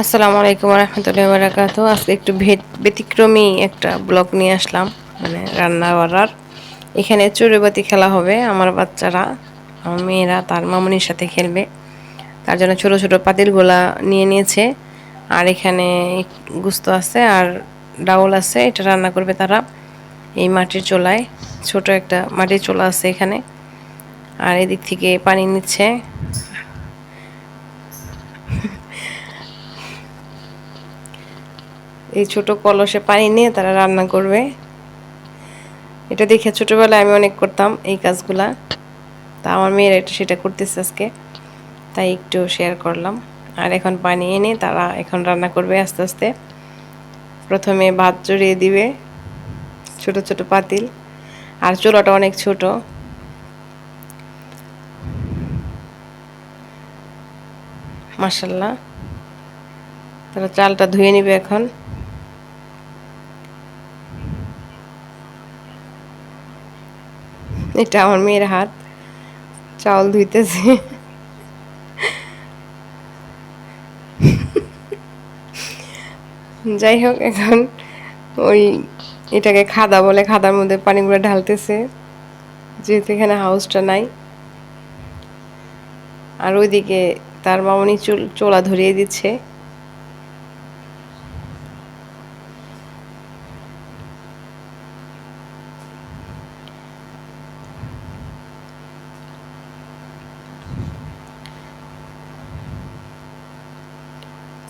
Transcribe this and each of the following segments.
আসসালামু আলাইকুম রহমতুল্লাহ বারাকাতু আজকে একটু ব্যতিক্রমী একটা ব্লগ নিয়ে আসলাম মানে রান্না বাড়ার এখানে চড়ুইবাতি খেলা হবে আমার বাচ্চারা, আমার মেয়েরা, তার মামুনির সাথে খেলবে। তার জন্য ছোট ছোট পাতিলগুলা নিয়ে নিয়েছে। আর এখানে গুস্ত আছে আর ডাউল আছে, এটা রান্না করবে তারা এই মাটির চোলায়। ছোট একটা মাটির চোলা আছে এখানে। আর এদিক থেকে পানি নিচ্ছে। এই ছোট কলসে পানি নিয়ে তারা রান্না করবে। এটা দেখে ছোটবেলায় আমি অনেক করতাম এই কাজগুলা। তা আমার মেয়েরা এটা সেটা করতেছে আজকে। তাই একটু শেয়ার করলাম। আর এখন পানি এনে তারা এখন রান্না করবে আস্তে আস্তে। প্রথমে ভাত জড়িয়ে দিবে ছোট ছোট পাতিল। আর চুলাটা অনেক ছোট। মাসাল্লাহ তারা চালটা ধুয়ে নিবে এখন। এটা আমার মেয়ের হাত। চাউল ধুইতেছে। যাই হোক, এখন ওই এটাকে খাদা বলে, খাদার মধ্যে পানিগুলো ঢালতেছে। যেহেতু এখানে হাউসটা নাই। আর ওইদিকে তার মামনি চুল, চোলা ধরিয়ে দিচ্ছে।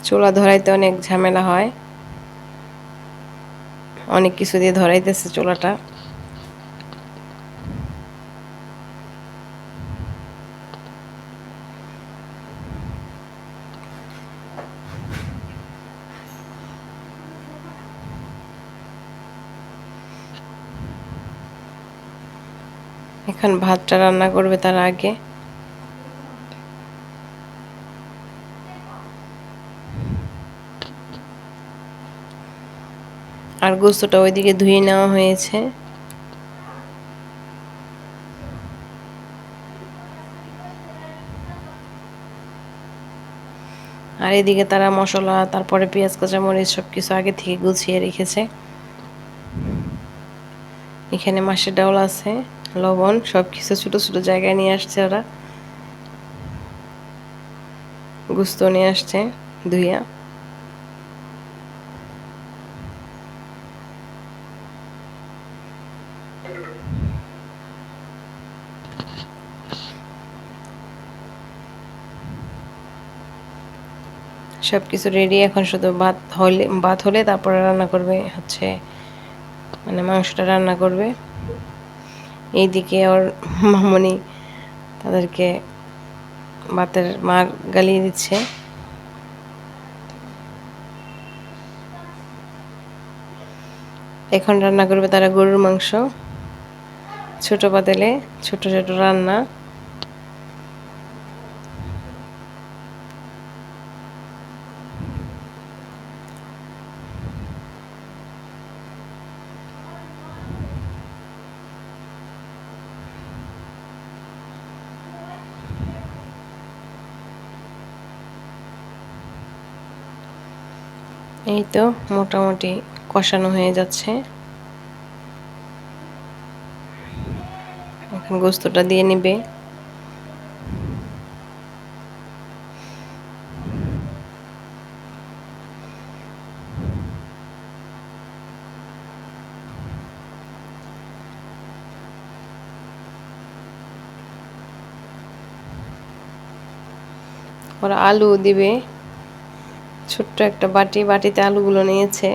চুলা ধরাইতে অনেক ঝামেলা হয়। অনেক কিছু দিয়ে ধরাইতেছে চুলাটা। এখন ভাতটা রান্না করবে তার আগে। আর গোস্তটা ওইদিকে ধুয়ে নেওয়া হয়েছে। আর এদিকে তারা মশলা, তারপরে পেঁয়াজ, কাঁচামরিচ সব কিছু আগে থেকে গুছিয়ে রেখেছে। এখানে মাসের ডাউল আছে, লবণ সব কিছু ছোটো ছোটো জায়গায় নিয়ে আসছে ওরা। গুস্ত নিয়ে আসছে, ধুইয়া। সব কিছু রেডি এখন শুধু ভাত হলে ভাত হলে তারপরে রান্না করবে, হচ্ছে মানে মাংসটা রান্না করবে। এইদিকে ওর মামনি তাদেরকে ভাতের মার গালিয়ে দিচ্ছে। এখন রান্না করবে তারা গরুর মাংস। ছোট পাতেলে ছোট ছোট রান্না। এই তো মোটামুটি কষানো হয়ে যাচ্ছে। গোস্তটা দিয়ে নিবে। ওরা আলু দিবে। ছোট্ট একটা বাটি, বাটিতে আলুগুলো নিয়েছে।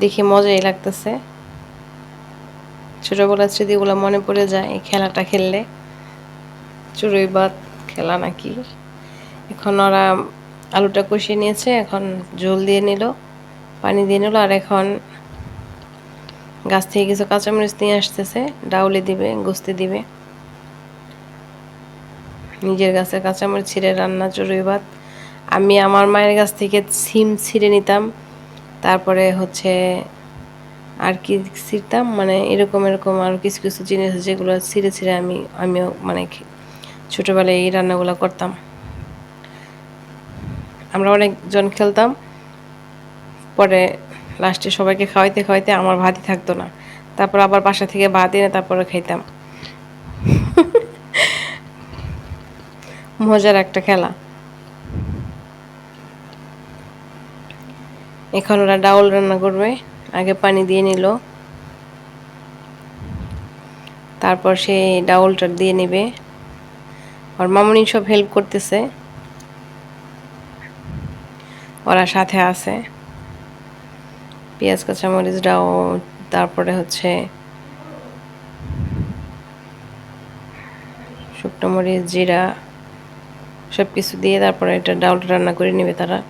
দেখে মজাই লাগতেছে। ছোটবেলার স্মৃতিগুলো মনে পড়ে যায় খেলাটা খেললে। চুরই বাদ খেলা নাকি? এখন ওরা আলুটা কষিয়ে নিয়েছে, এখন জল দিয়ে নিল, পানি দিয়ে নিল, আর এখন গাছ থেকে কিছু কাঁচামরিচ নিয়ে আসতেছে, ডাউলে দিবে, গোস্তি দিবে। নিজের গাছে কাঁচামরিচ ছিঁড়ে রান্না, চড়ুই ভাত। আমি আমার মায়ের কাছ থেকে সিম ছিঁড়ে নিতাম, তারপরে হচ্ছে আর কি ছিঁড়তাম মানে এরকম এরকম আর কিছু কিছু জিনিস যেগুলো ছিঁড়ে ছিঁড়ে আমি, আমিও মানে ছোটোবেলায় এই রান্নাগুলো করতাম। আমরা অনেকজন খেলতাম, পরে লাস্টে সবাইকে খাওয়াইতে খাওয়াইতে আমার ভাতই থাকতো না। তারপর আবার বাসা থেকে ভাত এনে তারপরে খাইতাম। মজার একটা খেলা। এখন ওরা ডাউল রান্না করবে। আগে পানি দিয়ে নিল। তারপর সে ডাউলটা দিয়ে নেবে। আর মামুনি সব হেল্প করতেছে। ওরা সাথে আছে। পেঁয়াজ, কাঁচামরিচ ডাও, তারপরে হচ্ছে শুকনো মরিচ, জিরা সব কিছু দিয়ে তারপরে এটা ডাউলটা রান্না করে নেবে তারা।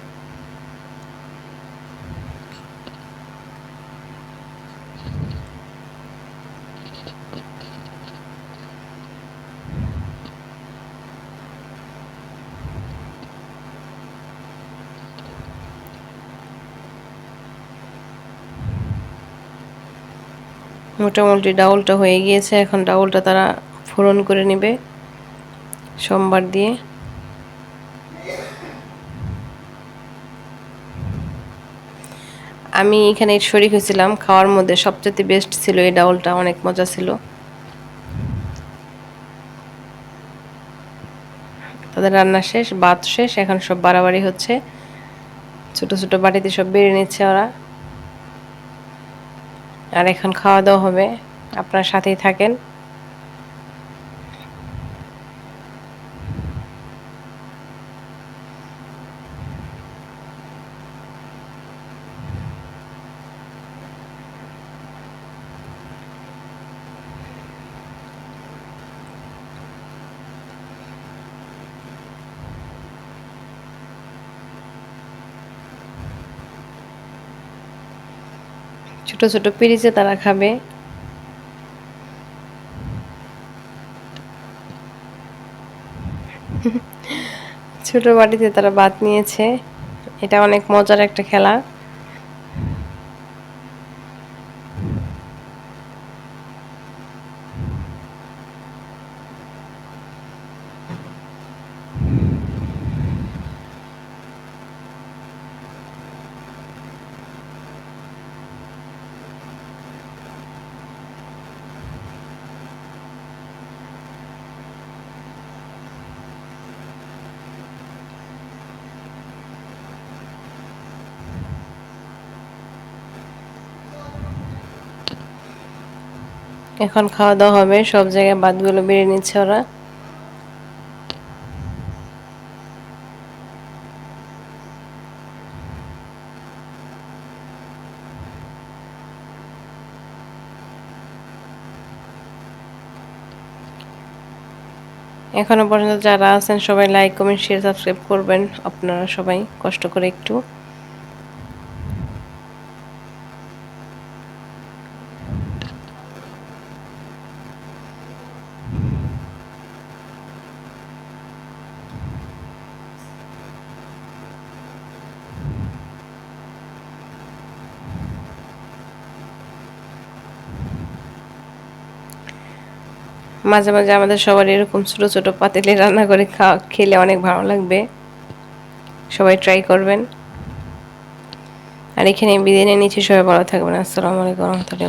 মোটামুটি ডাউলটা হয়ে গিয়েছে, এখন ডাউলটা তারা ফোড়ন করে নেবে সোমবার দিয়ে। আমি এখানে শরিক হয়েছিলাম, খাওয়ার মধ্যে সবচেয়ে বেস্ট ছিল এই ডাউলটা, অনেক মজা ছিল। তাদের রান্না শেষ, ভাত শেষ, এখন সব বাড়াবাড়ি হচ্ছে। ছোট ছোট বাটিতে সব বেড়ে নিচ্ছে ওরা। আর এখন খাওয়া দাওয়া হবে। আপনার সাথেই থাকেন। ছোট ছোট পিরিচে তারা খাবে। ছোট বাটিতে তারা ভাত নিয়েছে। এটা অনেক মজার একটা খেলা। এখন খাওয়া দাওয়া হবে, সব জায়গায় ভাতগুলো বেড়ে নিচ্ছে ওরা। এখনও পর্যন্ত যারা আছেন, সবাই লাইক কমেন্ট শেয়ার সাবস্ক্রাইব করবেন। আপনারা সবাই কষ্ট করে একটু মাঝে মাঝে আমাদের সবার এরকম ছোট ছোট পাতিলে রান্না করে খাওয়া খেলে অনেক ভালো লাগবে। সবাই ট্রাই করবেন। আর এখানে বিরিয়ানি নিচ্ছি সবাই ভালো থাকবেন। আসসালামু আলাইকুম রহমতুল্লাহ